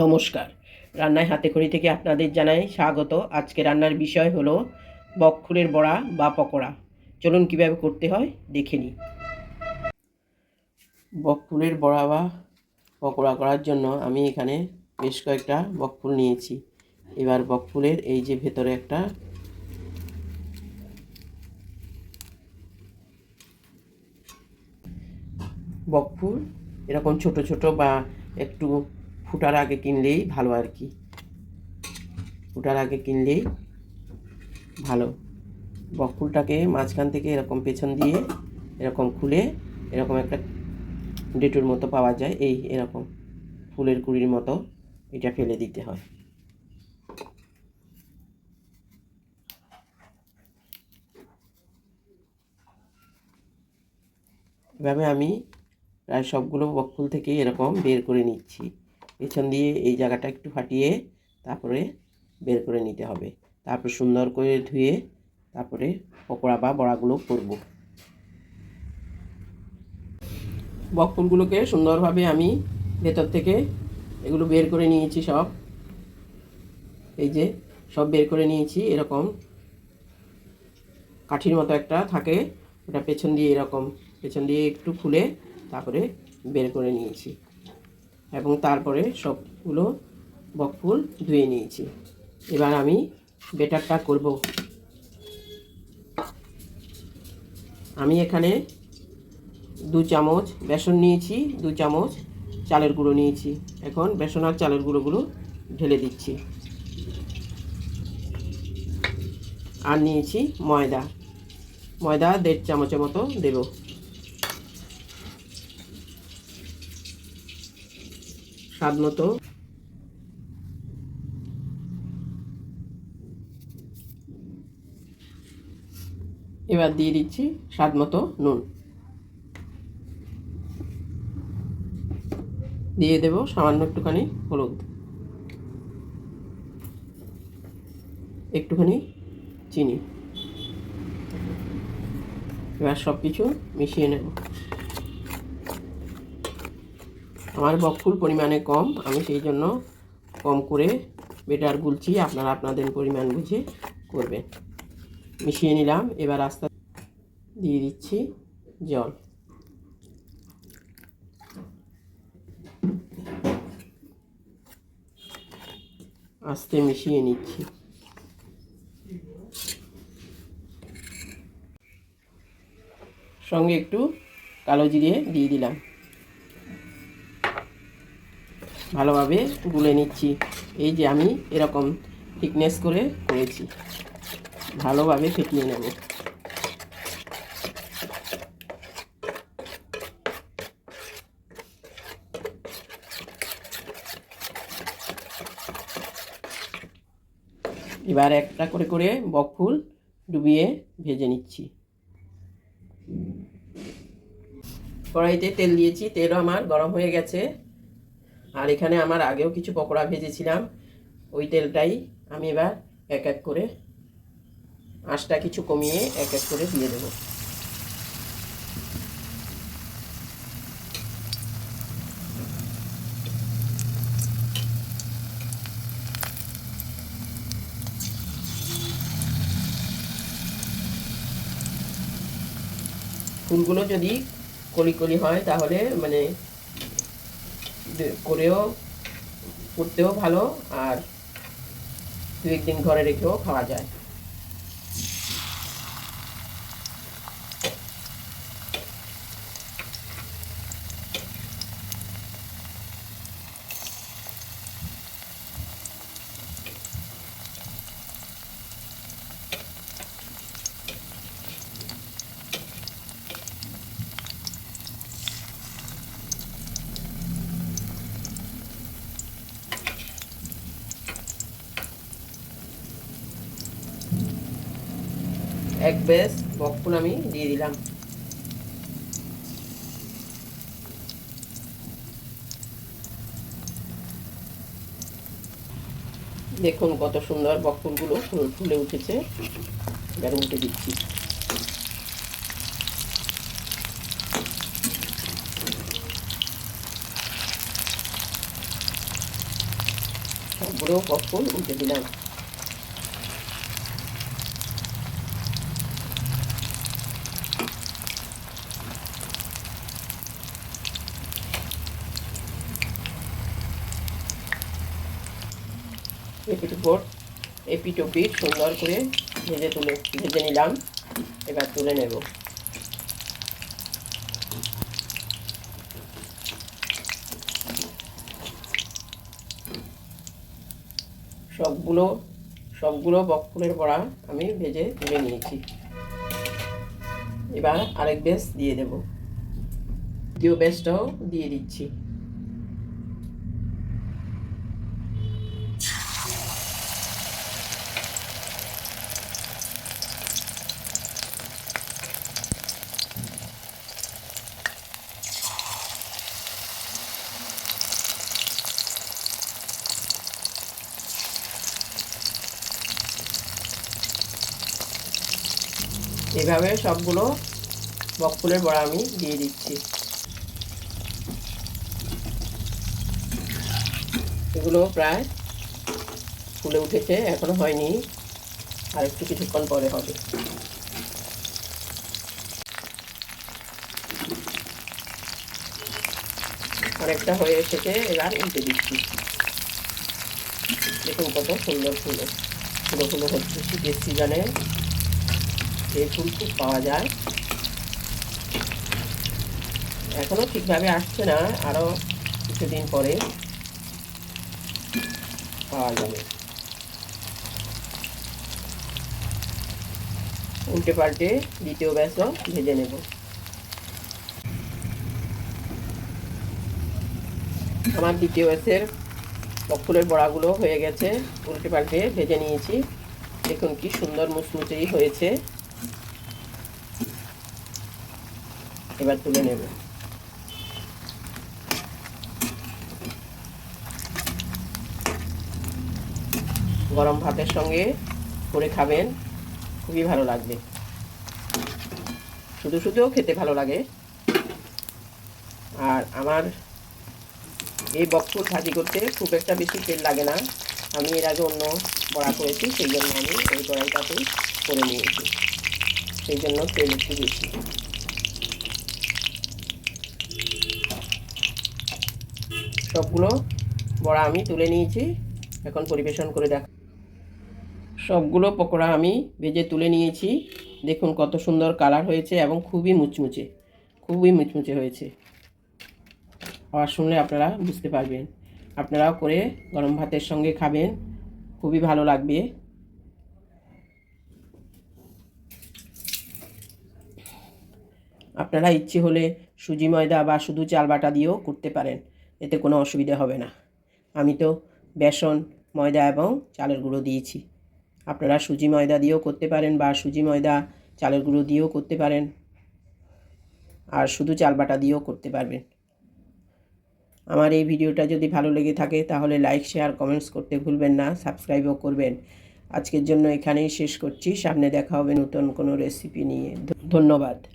নমস্কার। রান্নায় হাতে খড়ি থেকে আপনাদের জানাই স্বাগত। আজকে রান্নার বিষয় হলো বকফুলের বড়া বা পকোড়া। চলুন কীভাবে করতে হয়, দেখে নিই। বকফুলের বড়া বা পকোড়া করার জন্য আমি এখানে বেশ কয়েকটা বকফুল নিয়েছি। এবার বকফুলের এই যে ভেতরে একটা বকফুল, এরকম ছোট ছোট বা একটু ফুটার আগে কিনলেই ভালো আর কি। ফুটার আগে কিনলেই ভালো। বকফুলটাকে মাঝখান থেকে এরকম পেছন দিয়ে এরকম খুলে এরকম একটা ডেটুর মতো পাওয়া যায়। এই এরকম ফুলের কুড়ির মতো এটা ফেলে দিতে হয়। এভাবে আমি প্রায় সবগুলো বকফুল থেকে এরকম বের করে নিচ্ছি। পেছন দিয়ে এই জায়গাটা একটু ফাটিয়ে তারপরে বের করে নিতে হবে। তারপর সুন্দর করে ধুয়ে তারপরে পকোড়া বা বড়াগুলো করব। বকফুলগুলোকে সুন্দরভাবে আমি ভেতর থেকে এগুলো বের করে নিয়েছি সব। এই যে সব বের করে নিয়েছি, এরকম। কাঠির মতো একটা থাকে, ওটা পেছন দিয়ে এরকম। পেছন দিয়ে একটু খুলে তারপরে বের করে নিয়েছি। এবং তারপরে সবগুলো বকফুল ধুয়ে নিয়েছি। এবার আমি বেটারটা করব। আমি এখানে দু চামচ বেসন নিয়েছি, দু চামচ চালের গুঁড়ো নিয়েছি। এখন বেসন আর চালের গুঁড়োগুলো ঢেলে দিচ্ছি। আর নিয়েছি ময়দা। ময়দা দেড় চামচের মতো দেব। স্বাদ মতো। এবার দিয়ে দিচ্ছি স্বাদ মতো নুন। দিয়ে দেব সামান্য একটুখানি হলুদ। একটুখানি চিনি। এবার সব কিছু মিশিয়ে নেব। আমার বকফুল পরিমাণে কম, আমি সেই জন্য কম করে বেটার গুলছি, আপনারা আপনাদের পরিমাণ বুঝে করবেন। মিশিয়ে নিলাম, এবার আস্তে দিয়ে দিচ্ছি জল। আস্তে মিশিয়ে নিচ্ছি। সঙ্গে একটু কালো জিরে দিয়ে দিলাম। ভালোভাবে গুলে নিচ্ছি। এই যে আমি এরকম থিকনেস করে করেছি। ভালোভাবে ফেটিয়ে নেব। এবার একটা করে করে বকফুল ডুবিয়ে ভেজে নিচ্ছি। কড়াইতে তেল দিয়েছি, তেলও আমার গরম হয়ে গেছে। আর এখানে আমার আগেও কিছু পকোড়া ভেজেছিলাম। ওই তেলটাই আমি এবার এক এক করে আঁচটা কিছু কমিয়ে এক এক করে দিয়ে দেবো। ফুলগুলো যদি কলি কলি হয় তাহলে মানে করেও করতেও ভালো আর দু একদিন ঘরে রেখেও খাওয়া যায়। এক বেশ বকফুল আমি দিয়ে দিলাম। দেখুন কত সুন্দর বকফুলগুলো ফুল ফুলে উঠেছে। এবার উল্টে দিচ্ছি। সবগুলো পপকর্ন উল্টে দিলাম। এপিট উপর এপিট ওপিট সুন্দর করে ভেজে তুলে, ভেজে নিলাম। এবার তুলে নেব। সবগুলো সবগুলো বকফুলের বড়া আমি ভেজে তুলে নিয়েছি। এবার আরেক বেশ দিয়ে দেব। দ্বিতীয় বেশটাও দিয়ে দিচ্ছি। এভাবে সবগুলো বকফুলের বড়া আমি দিয়ে দিচ্ছি। এগুলো প্রায় ফুলে উঠেছে, এখনও হয়নি। আর একটু কিছুক্ষণ পরে হবে। অনেকটা হয়ে এসেছে, এবার উল্টে দিচ্ছি। দেখুন কত সুন্দর ফুলো ফুলো ফুলো হচ্ছে। শীতের সিজনে এই ফুল খুব পাওয়া যায়। এখনও ঠিকভাবে আসছে না আরও কিছুদিন পরে পাওয়া যাবে। উল্টে পাল্টে দ্বিতীয় ব্যাসও ভেজে নেব। আমার দ্বিতীয় ব্যাসের ফুলের বড়াগুলো হয়ে গেছে, উল্টে পাল্টে ভেজে নিয়েছি। দেখুন কি সুন্দর মুচমুচেই হয়েছে। এবার তুলে নেব। গরম ভাতের সঙ্গে করে খাবেন, খুবই ভালো লাগবে। শুধু শুধুও খেতে ভালো লাগে। আর আমার এই বকফুল ভাজি করতে খুব একটা বেশি তেল লাগে না। আমি এর আগে অন্য বড়া করেছি, সেই জন্য আমি এই কড়াইটাতেই করে নিয়েছি। সেই জন্য তেল একটু বেশি। সবগুলো বড়া আমি তুলে নিয়েছি, এখন পরিবেশন করে দেখ। সবগুলো পকোড়া আমি ভেজে তুলে নিয়েছি। দেখুন কত সুন্দর কালার হয়েছে এবং খুবই মুচমুচে খুবই মুচমুচে হয়েছে। আওয়াজ শুনলে আপনারা বুঝতে পারবেন। আপনারাও করে গরম ভাতের সঙ্গে খাবেন, খুবই ভালো লাগবে। আপনারা ইচ্ছে হলে সুজি ময়দা বা শুধু চাল বাটা দিয়েও করতে পারেন। এতে কোনো অসুবিধা হবে না। আমি তো বেসন, ময়দা এবং চালের গুঁড়ো দিয়েছি। আপনারা সুজি ময়দা দিয়েও করতে পারেন বা সুজি ময়দা, চালের গুঁড়ো দিয়েও করতে পারেন। আর শুধু চাল বাটা দিয়েও করতে পারবেন। আমার এই ভিডিওটা যদি ভালো লেগে থাকে তাহলে লাইক, শেয়ার, কমেন্টস করতে ভুলবেন না, সাবস্ক্রাইবও করবেন। আজকের জন্য এখানেই শেষ করছি। সামনে দেখা হবে নতুন কোনো রেসিপি নিয়ে। ধন্যবাদ।